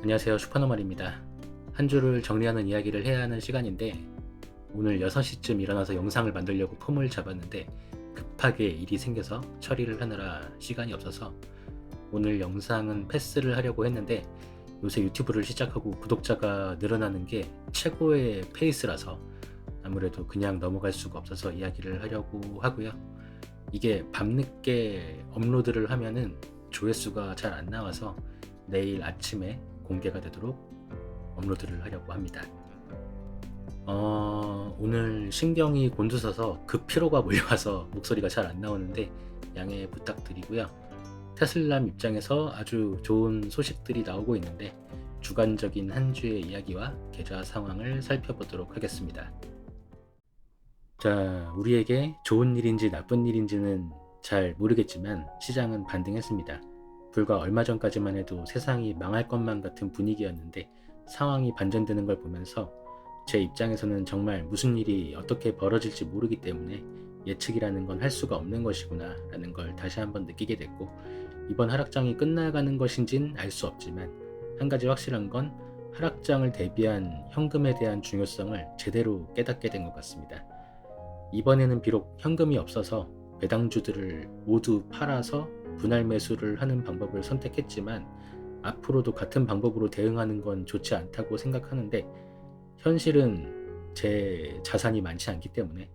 안녕하세요. 슈퍼노말입니다. 한 주를 정리하는 이야기를 해야 하는 시간인데 오늘 6시쯤 일어나서 영상을 만들려고 폼을 잡았는데 급하게 일이 생겨서 처리를 하느라 시간이 없어서 오늘 영상은 패스를 하려고 했는데 요새 유튜브를 시작하고 구독자가 늘어나는 게 최고의 페이스라서 아무래도 그냥 넘어갈 수가 없어서 이야기를 하려고 하고요. 이게 밤늦게 업로드를 하면은 조회수가 잘 안 나와서 내일 아침에 공개가 되도록 업로드를 하려고 합니다. 어, 오늘 신경이 곤두서서 급 피로가 몰려와서 목소리가 잘 안 나오는데 양해 부탁드리고요. 테슬람 입장에서 아주 좋은 소식들이 나오고 있는데 주관적인 한 주의 이야기와 계좌 상황을 살펴보도록 하겠습니다. 자, 우리에게 좋은 일인지 나쁜 일인지는 잘 모르겠지만 시장은 반등했습니다. 불과 얼마 전까지만 해도 세상이 망할 것만 같은 분위기였는데 상황이 반전되는 걸 보면서 제 입장에서는 정말 무슨 일이 어떻게 벌어질지 모르기 때문에 예측이라는 건 할 수가 없는 것이구나 라는 걸 다시 한번 느끼게 됐고 이번 하락장이 끝나가는 것인진 알 수 없지만 한 가지 확실한 건 하락장을 대비한 현금에 대한 중요성을 제대로 깨닫게 된 것 같습니다. 이번에는 비록 현금이 없어서 배당주들을 모두 팔아서 분할 매수를 하는 방법을 선택했지만 앞으로도 같은 방법으로 대응하는 건 좋지 않다고 생각하는데 현실은 제 자산이 많지 않기 때문에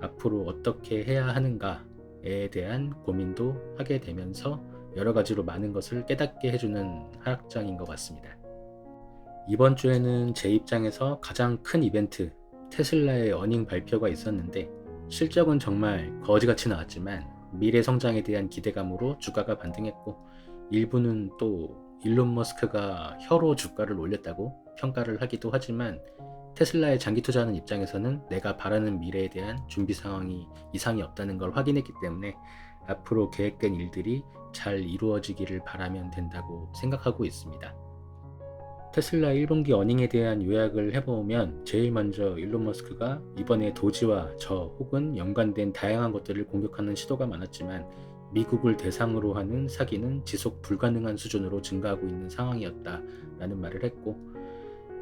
앞으로 어떻게 해야 하는가에 대한 고민도 하게 되면서 여러 가지로 많은 것을 깨닫게 해주는 하락장인 것 같습니다. 이번 주에는 제 입장에서 가장 큰 이벤트 테슬라의 어닝 발표가 있었는데 실적은 정말 거지같이 나왔지만 미래 성장에 대한 기대감으로 주가가 반등했고 일부는 또 일론 머스크가 혀로 주가를 올렸다고 평가를 하기도 하지만 테슬라에 장기 투자하는 입장에서는 내가 바라는 미래에 대한 준비 상황이 이상이 없다는 걸 확인했기 때문에 앞으로 계획된 일들이 잘 이루어지기를 바라면 된다고 생각하고 있습니다. 테슬라 1분기 어닝에 대한 요약을 해보면 제일 먼저 일론 머스크가 이번에 도지와 저 혹은 연관된 다양한 것들을 공격하는 시도가 많았지만 미국을 대상으로 하는 사기는 지속 불가능한 수준으로 증가하고 있는 상황이었다라는 말을 했고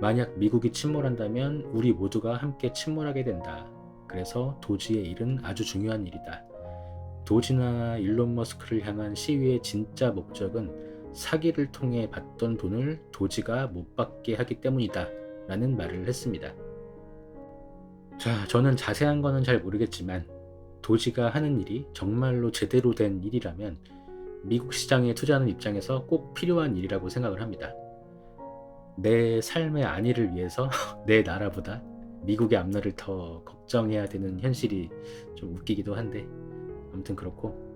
만약 미국이 침몰한다면 우리 모두가 함께 침몰하게 된다. 그래서 도지의 일은 아주 중요한 일이다. 도지나 일론 머스크를 향한 시위의 진짜 목적은 사기를 통해 받던 돈을 도지가 못 받게 하기 때문이다. 라는 말을 했습니다. 자, 저는 자세한 거는 잘 모르겠지만, 도지가 하는 일이 정말로 제대로 된 일이라면, 미국 시장에 투자하는 입장에서 꼭 필요한 일이라고 생각을 합니다. 내 삶의 안위를 위해서 내 나라보다 미국의 앞날을 더 걱정해야 되는 현실이 좀 웃기기도 한데, 아무튼 그렇고,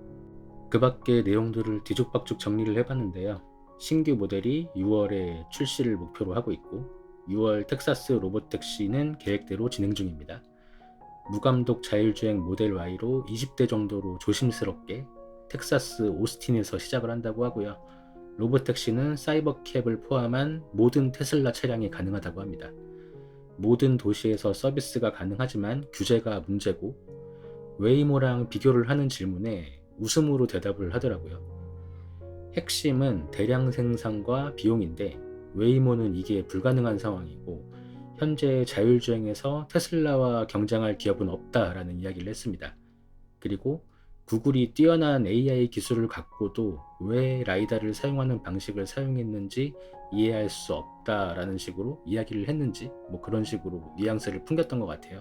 그 밖의 내용들을 뒤죽박죽 정리를 해봤는데요. 신규 모델이 6월에 출시를 목표로 하고 있고 6월 텍사스 로봇 택시는 계획대로 진행 중입니다. 무감독 자율주행 모델 Y로 20대 정도로 조심스럽게 텍사스 오스틴에서 시작을 한다고 하고요. 로봇 택시는 사이버캡을 포함한 모든 테슬라 차량이 가능하다고 합니다. 모든 도시에서 서비스가 가능하지만 규제가 문제고 웨이모랑 비교를 하는 질문에 웃음으로 대답을 하더라고요. 핵심은 대량 생산과 비용인데 웨이모는 이게 불가능한 상황이고 현재 자율주행에서 테슬라와 경쟁할 기업은 없다라는 이야기를 했습니다. 그리고 구글이 뛰어난 AI 기술을 갖고도 왜 라이다를 사용하는 방식을 사용했는지 이해할 수 없다라는 식으로 이야기를 했는지 뭐 그런 식으로 뉘앙스를 풍겼던 것 같아요.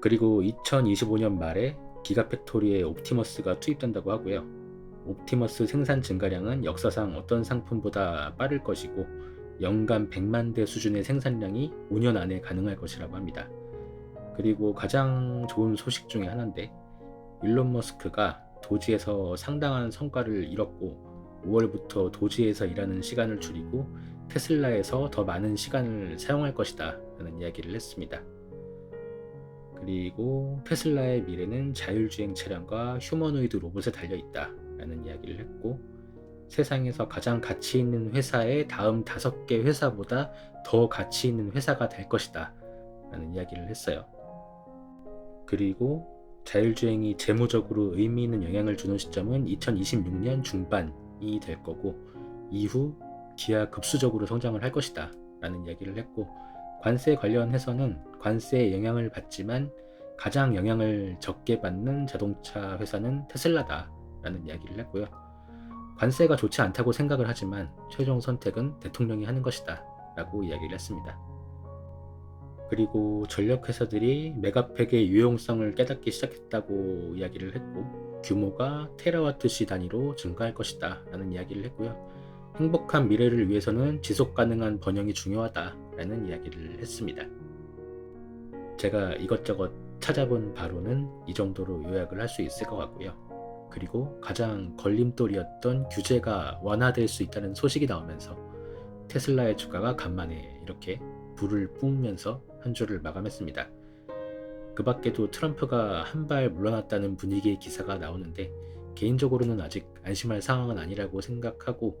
그리고 2025년 말에 기가팩토리에 옵티머스가 투입된다고 하고요. 옵티머스 생산 증가량은 역사상 어떤 상품보다 빠를 것이고 연간 100만 대 수준의 생산량이 5년 안에 가능할 것이라고 합니다. 그리고 가장 좋은 소식 중에 하나인데 일론 머스크가 도지에서 상당한 성과를 이뤘고 5월부터 도지에서 일하는 시간을 줄이고 테슬라에서 더 많은 시간을 사용할 것이다 라는 이야기를 했습니다. 그리고 테슬라의 미래는 자율주행 차량과 휴머노이드 로봇에 달려 있다 라는 이야기를 했고 세상에서 가장 가치 있는 회사의 다음 다섯 개 회사보다 더 가치 있는 회사가 될 것이다 라는 이야기를 했어요. 그리고 자율주행이 재무적으로 의미 있는 영향을 주는 시점은 2026년 중반이 될 거고 이후 기하급수적으로 성장을 할 것이다 라는 이야기를 했고 관세 관련해서는 관세에 영향을 받지만 가장 영향을 적게 받는 자동차 회사는 테슬라다 라는 이야기를 했고요. 관세가 좋지 않다고 생각을 하지만 최종 선택은 대통령이 하는 것이다 라고 이야기를 했습니다. 그리고 전력회사들이 메가팩의 유용성을 깨닫기 시작했다고 이야기를 했고 규모가 테라와트시 단위로 증가할 것이다 라는 이야기를 했고요. 행복한 미래를 위해서는 지속 가능한 번영이 중요하다 라는 이야기를 했습니다. 제가 이것저것 찾아본 바로는 이 정도로 요약을 할 수 있을 것 같고요. 그리고 가장 걸림돌이었던 규제가 완화될 수 있다는 소식이 나오면서 테슬라의 주가가 간만에 이렇게 불을 뿜으면서 한 주를 마감했습니다. 그 밖에도 트럼프가 한 발 물러났다는 분위기의 기사가 나오는데 개인적으로는 아직 안심할 상황은 아니라고 생각하고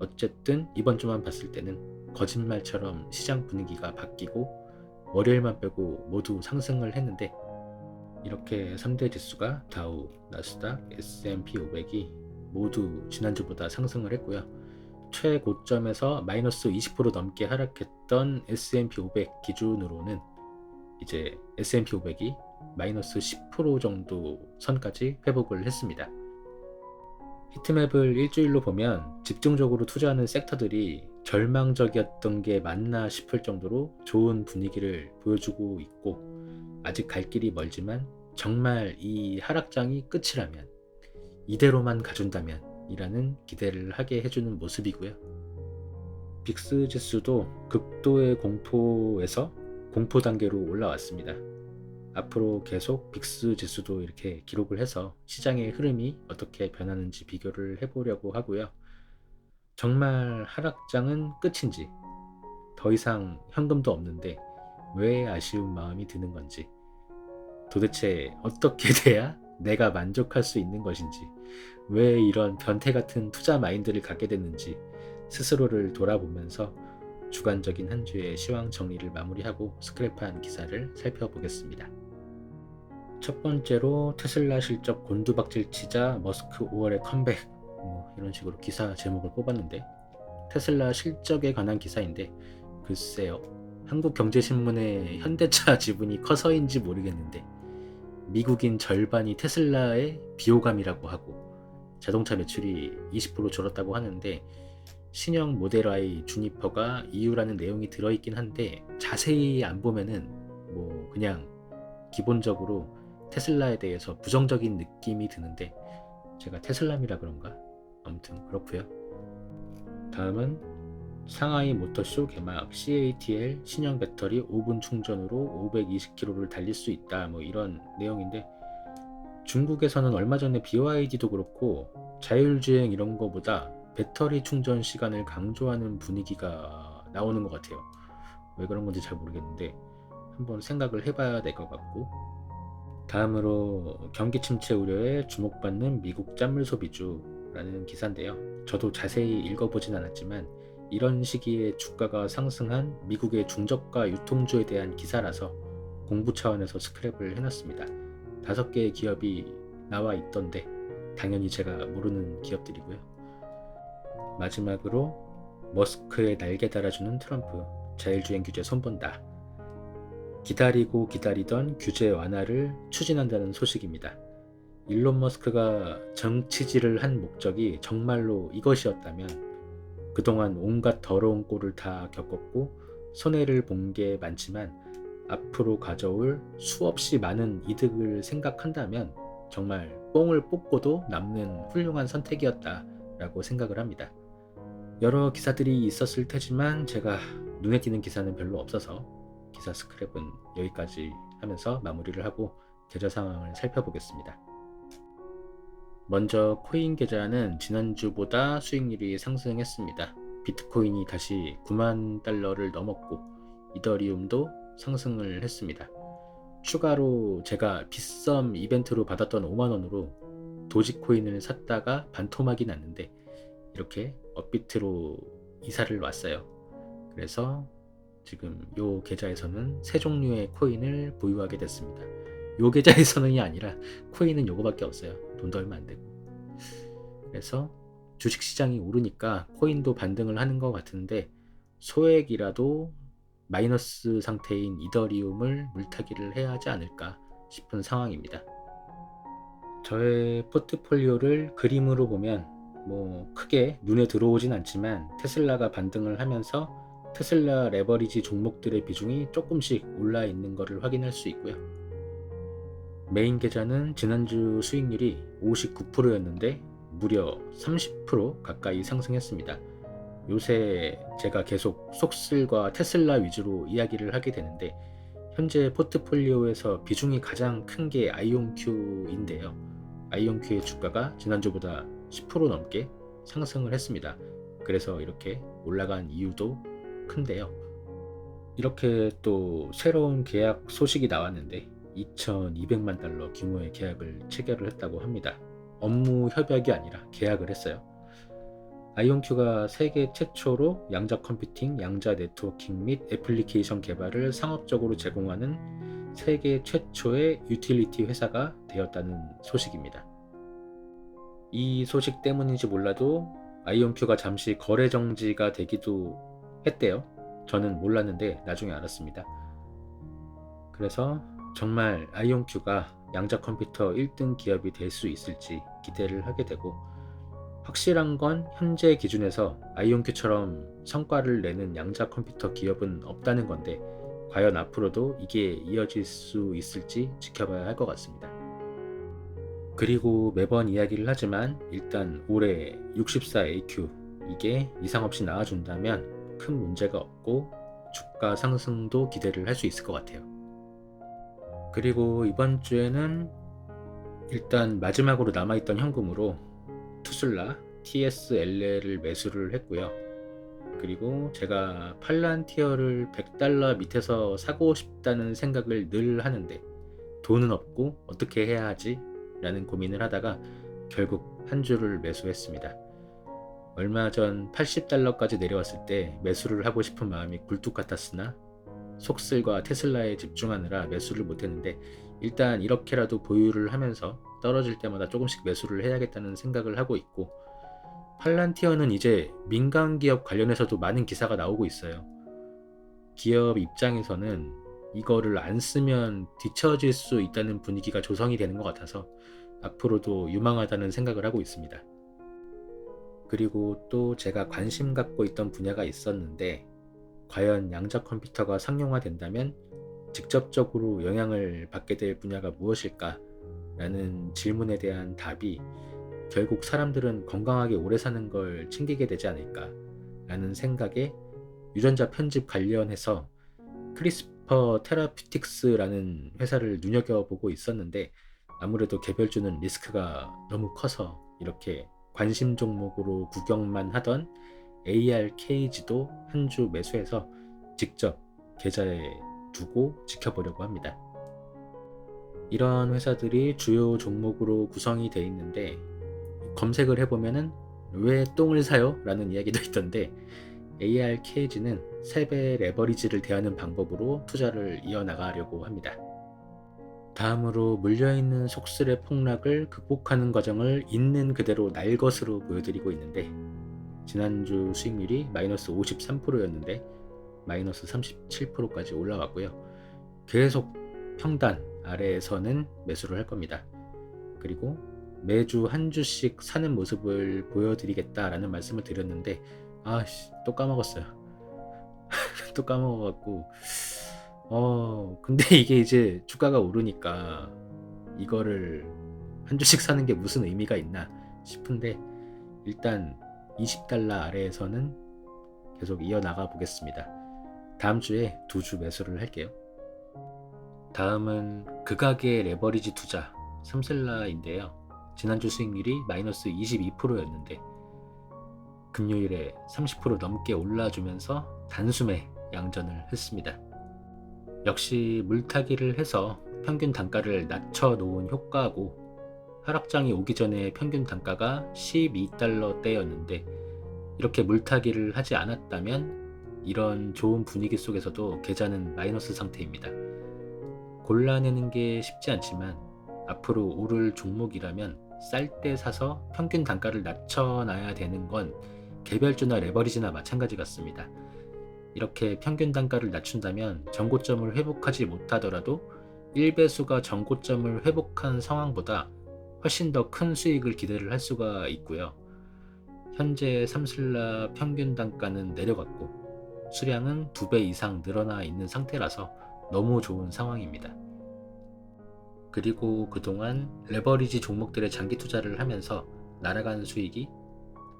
어쨌든 이번 주만 봤을 때는 거짓말처럼 시장 분위기가 바뀌고 월요일만 빼고 모두 상승을 했는데 이렇게 3대 지수가 다우, 나스닥, S&P 500이 모두 지난주보다 상승을 했고요. 최고점에서 마이너스 20% 넘게 하락했던 S&P 500 기준으로는 이제 S&P 500이 마이너스 10% 정도 선까지 회복을 했습니다. 히트맵을 일주일로 보면 집중적으로 투자하는 섹터들이 절망적이었던 게 맞나 싶을 정도로 좋은 분위기를 보여주고 있고 아직 갈 길이 멀지만 정말 이 하락장이 끝이라면 이대로만 가준다면 이라는 기대를 하게 해주는 모습이고요. 빅스 지수도 극도의 공포에서 공포 단계로 올라왔습니다. 앞으로 계속 빅스 지수도 이렇게 기록을 해서 시장의 흐름이 어떻게 변하는지 비교를 해보려고 하고요. 정말 하락장은 끝인지 더 이상 현금도 없는데 왜 아쉬운 마음이 드는 건지 도대체 어떻게 돼야 내가 만족할 수 있는 것인지 왜 이런 변태 같은 투자 마인드를 갖게 됐는지 스스로를 돌아보면서 주관적인 한 주의 시황 정리를 마무리하고 스크랩한 기사를 살펴보겠습니다. 첫 번째로 테슬라 실적 곤두박질 치자 머스크 5월에 컴백. 뭐 이런 식으로 기사 제목을 뽑았는데 테슬라 실적에 관한 기사인데 글쎄요. 한국경제신문의 현대차 지분이 커서인지 모르겠는데 미국인 절반이 테슬라의 비호감이라고 하고 자동차 매출이 20% 줄었다고 하는데 신형 모델 Y 주니퍼가 이유라는 내용이 들어있긴 한데 자세히 안 보면은 뭐 그냥 기본적으로 테슬라에 대해서 부정적인 느낌이 드는데 제가 테슬람이라 그런가? 아무튼 그렇고요. 다음은 상하이 모터쇼 개막 CATL 신형 배터리 5분 충전으로 520km를 달릴 수 있다 뭐 이런 내용인데 중국에서는 얼마 전에 BYD도 그렇고 자율주행 이런 거보다 배터리 충전 시간을 강조하는 분위기가 나오는 것 같아요. 왜 그런 건지 잘 모르겠는데 한번 생각을 해봐야 될 것 같고 다음으로 경기 침체 우려에 주목받는 미국 짠물 소비주라는 기사인데요. 저도 자세히 읽어보진 않았지만 이런 시기에 주가가 상승한 미국의 중저가 유통주에 대한 기사라서 공부 차원에서 스크랩을 해놨습니다. 다섯 개의 기업이 나와 있던데 당연히 제가 모르는 기업들이고요. 마지막으로 머스크의 날개 달아주는 트럼프 자율주행 규제 손본다. 기다리고 기다리던 규제 완화를 추진한다는 소식입니다. 일론 머스크가 정치질을 한 목적이 정말로 이것이었다면 그동안 온갖 더러운 꼴을 다 겪었고 손해를 본 게 많지만 앞으로 가져올 수없이 많은 이득을 생각한다면 정말 뽕을 뽑고도 남는 훌륭한 선택이었다라고 생각을 합니다. 여러 기사들이 있었을 테지만 제가 눈에 띄는 기사는 별로 없어서 기사 스크랩은 여기까지 하면서 마무리를 하고 계좌 상황을 살펴보겠습니다. 먼저 코인 계좌는 지난주보다 수익률이 상승했습니다. 비트코인이 다시 9만 달러를 넘었고 이더리움도 상승을 했습니다. 추가로 제가 빗썸 이벤트로 받았던 5만 원으로 도지코인을 샀다가 반토막이 났는데 이렇게 업비트로 이사를 왔어요. 그래서 지금 이 계좌에서는 세 종류의 코인을 보유하게 됐습니다. 요 계좌에서는이 아니라 코인은 요거밖에 없어요. 돈도 얼마 안 되고. 그래서 주식 시장이 오르니까 코인도 반등을 하는 것 같은데 소액이라도 마이너스 상태인 이더리움을 물타기를 해야 하지 않을까 싶은 상황입니다. 저의 포트폴리오를 그림으로 보면 뭐 크게 눈에 들어오진 않지만 테슬라가 반등을 하면서 테슬라 레버리지 종목들의 비중이 조금씩 올라 있는 것을 확인할 수 있고요. 메인 계좌는 지난주 수익률이 59%였는데 무려 30% 가까이 상승했습니다. 요새 제가 계속 속슬과 테슬라 위주로 이야기를 하게 되는데 현재 포트폴리오에서 비중이 가장 큰 게 아이온큐인데요. 아이온큐의 주가가 지난주보다 10% 넘게 상승을 했습니다. 그래서 이렇게 올라간 이유도 큰데요. 이렇게 또 새로운 계약 소식이 나왔는데 2,200만 달러 규모의 계약을 체결을 했다고 합니다. 업무 협약이 아니라 계약을 했어요. 아이온큐가 세계 최초로 양자 컴퓨팅, 양자 네트워킹 및 애플리케이션 개발을 상업적으로 제공하는 세계 최초의 유틸리티 회사가 되었다는 소식입니다. 이 소식 때문인지 몰라도 아이온큐가 잠시 거래 정지가 되기도 했대요. 저는 몰랐는데 나중에 알았습니다. 그래서 정말 아이온큐가 양자 컴퓨터 1등 기업이 될 수 있을지 기대를 하게 되고 확실한 건 현재 기준에서 아이온큐처럼 성과를 내는 양자 컴퓨터 기업은 없다는 건데 과연 앞으로도 이게 이어질 수 있을지 지켜봐야 할 것 같습니다. 그리고 매번 이야기를 하지만 일단 올해 64AQ 이게 이상 없이 나와준다면 큰 문제가 없고 주가 상승도 기대를 할 수 있을 것 같아요. 그리고 이번 주에는 일단 마지막으로 남아있던 현금으로 투슬라 TSLL을 매수를 했고요. 그리고 제가 팔란티어를 100달러 밑에서 사고 싶다는 생각을 늘 하는데 돈은 없고 어떻게 해야 하지? 라는 고민을 하다가 결국 한 주를 매수했습니다. 얼마 전 80달러까지 내려왔을 때 매수를 하고 싶은 마음이 굴뚝 같았으나 속슬과 테슬라에 집중하느라 매수를 못했는데 일단 이렇게라도 보유를 하면서 떨어질 때마다 조금씩 매수를 해야겠다는 생각을 하고 있고 팔란티어는 이제 민간 기업 관련해서도 많은 기사가 나오고 있어요. 기업 입장에서는 이거를 안 쓰면 뒤처질 수 있다는 분위기가 조성이 되는 것 같아서 앞으로도 유망하다는 생각을 하고 있습니다. 그리고 또 제가 관심 갖고 있던 분야가 있었는데 과연 양자 컴퓨터가 상용화된다면 직접적으로 영향을 받게 될 분야가 무엇일까? 라는 질문에 대한 답이 결국 사람들은 건강하게 오래 사는 걸 챙기게 되지 않을까? 라는 생각에 유전자 편집 관련해서 크리스퍼 테라피틱스라는 회사를 눈여겨보고 있었는데 아무래도 개별주는 리스크가 너무 커서 이렇게 관심 종목으로 구경만 하던 ARKG도 한 주 매수해서 직접 계좌에 두고 지켜보려고 합니다. 이런 회사들이 주요 종목으로 구성이 되어 있는데 검색을 해보면은 왜 똥을 사요? 라는 이야기도 있던데 ARKG는 세배 레버리지를 대하는 방법으로 투자를 이어나가려고 합니다. 다음으로 물려있는 속슬의 폭락을 극복하는 과정을 있는 그대로 날 것으로 보여드리고 있는데 지난주 수익률이 마이너스 53%였는데 마이너스 37%까지 올라왔고요. 계속 평단 아래에서는 매수를 할 겁니다. 그리고 매주 한 주씩 사는 모습을 보여드리겠다라는 말씀을 드렸는데 아씨 또 까먹었어요. 또 까먹어갖고 어 근데 이게 이제 주가가 오르니까 이거를 한 주씩 사는 게 무슨 의미가 있나 싶은데 일단 20달러 아래에서는 계속 이어나가 보겠습니다. 다음 주에 두 주 매수를 할게요. 다음은 극악의 레버리지 투자 삼셀라인데요. 지난주 수익률이 마이너스 22%였는데 금요일에 30% 넘게 올라주면서 단숨에 양전을 했습니다. 역시 물타기를 해서 평균 단가를 낮춰 놓은 효과고 하락장이 오기 전에 평균 단가가 12달러대였는데 이렇게 물타기를 하지 않았다면 이런 좋은 분위기 속에서도 계좌는 마이너스 상태입니다. 골라내는 게 쉽지 않지만 앞으로 오를 종목이라면 쌀 때 사서 평균 단가를 낮춰놔야 되는 건 개별주나 레버리지나 마찬가지 같습니다. 이렇게 평균 단가를 낮춘다면 전고점을 회복하지 못하더라도 1배수가 전고점을 회복한 상황보다 훨씬 더 큰 수익을 기대를 할 수가 있고요. 현재 삼슬라 평균 단가는 내려갔고 수량은 2배 이상 늘어나 있는 상태라서 너무 좋은 상황입니다. 그리고 그동안 레버리지 종목들의 장기 투자를 하면서 날아간 수익이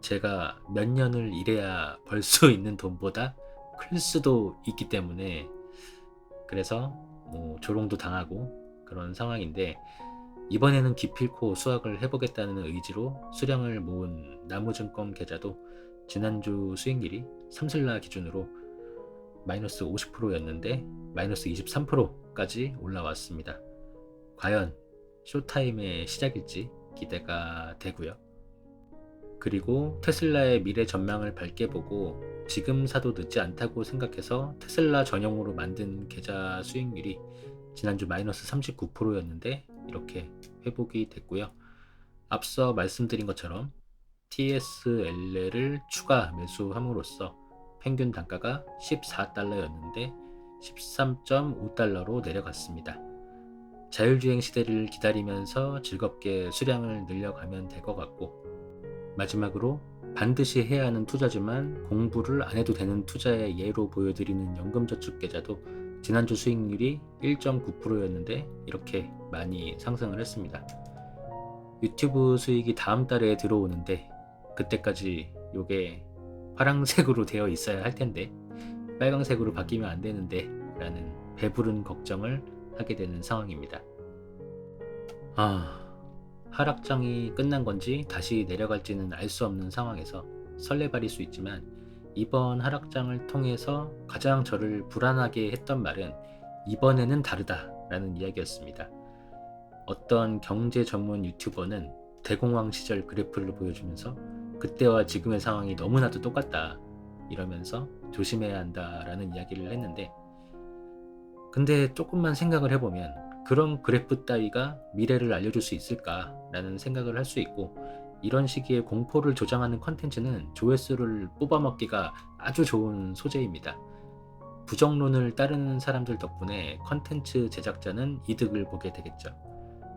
제가 몇 년을 일해야 벌 수 있는 돈보다 클 수도 있기 때문에 그래서 뭐 조롱도 당하고 그런 상황인데 이번에는 기필코 수확을 해보겠다는 의지로 수량을 모은 나무증권 계좌도 지난주 수익률이 삼슬라 기준으로 마이너스 50%였는데 마이너스 23%까지 올라왔습니다. 과연 쇼타임의 시작일지 기대가 되고요. 그리고 테슬라의 미래 전망을 밝게 보고 지금 사도 늦지 않다고 생각해서 테슬라 전용으로 만든 계좌 수익률이 지난주 마이너스 39%였는데 이렇게 회복이 됐고요. 앞서 말씀드린 것처럼 TSL를 추가 매수함으로써 평균 단가가 14달러였는데 13.5달러로 내려갔습니다. 자율주행 시대를 기다리면서 즐겁게 수량을 늘려가면 될 것 같고 마지막으로 반드시 해야 하는 투자지만 공부를 안 해도 되는 투자의 예로 보여드리는 연금저축계좌도 지난주 수익률이 1.9%였는데 이렇게 많이 상승을 했습니다. 유튜브 수익이 다음 달에 들어오는데 그때까지 이게 파랑색으로 되어 있어야 할 텐데 빨강색으로 바뀌면 안 되는데 라는 배부른 걱정을 하게 되는 상황입니다. 아, 하락장이 끝난 건지 다시 내려갈지는 알 수 없는 상황에서 설레발일 수 있지만 이번 하락장을 통해서 가장 저를 불안하게 했던 말은 이번에는 다르다라는 이야기였습니다. 어떤 경제 전문 유튜버는 대공황 시절 그래프를 보여주면서 그때와 지금의 상황이 너무나도 똑같다 이러면서 조심해야 한다라는 이야기를 했는데 근데 조금만 생각을 해보면 그런 그래프 따위가 미래를 알려줄 수 있을까라는 생각을 할 수 있고 이런 시기에 공포를 조장하는 컨텐츠는 조회수를 뽑아먹기가 아주 좋은 소재입니다. 부정론을 따르는 사람들 덕분에 컨텐츠 제작자는 이득을 보게 되겠죠.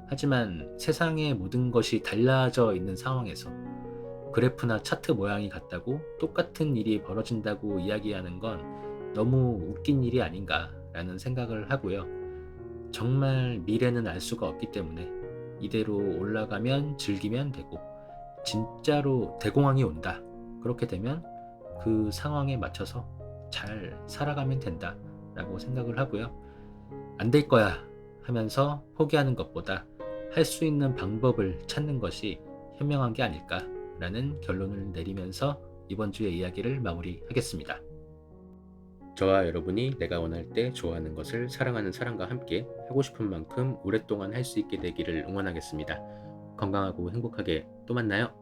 하지만 세상의 모든 것이 달라져 있는 상황에서 그래프나 차트 모양이 같다고 똑같은 일이 벌어진다고 이야기하는 건 너무 웃긴 일이 아닌가라는 생각을 하고요. 정말 미래는 알 수가 없기 때문에 이대로 올라가면 즐기면 되고 진짜로 대공황이 온다. 그렇게 되면 그 상황에 맞춰서 잘 살아가면 된다. 라고 생각을 하고요. 안 될 거야 하면서 포기하는 것보다 할 수 있는 방법을 찾는 것이 현명한 게 아닐까라는 결론을 내리면서 이번 주의 이야기를 마무리하겠습니다. 저와 여러분이 내가 원할 때 좋아하는 것을 사랑하는 사람과 함께 하고 싶은 만큼 오랫동안 할 수 있게 되기를 응원하겠습니다. 건강하고 행복하게 또 만나요.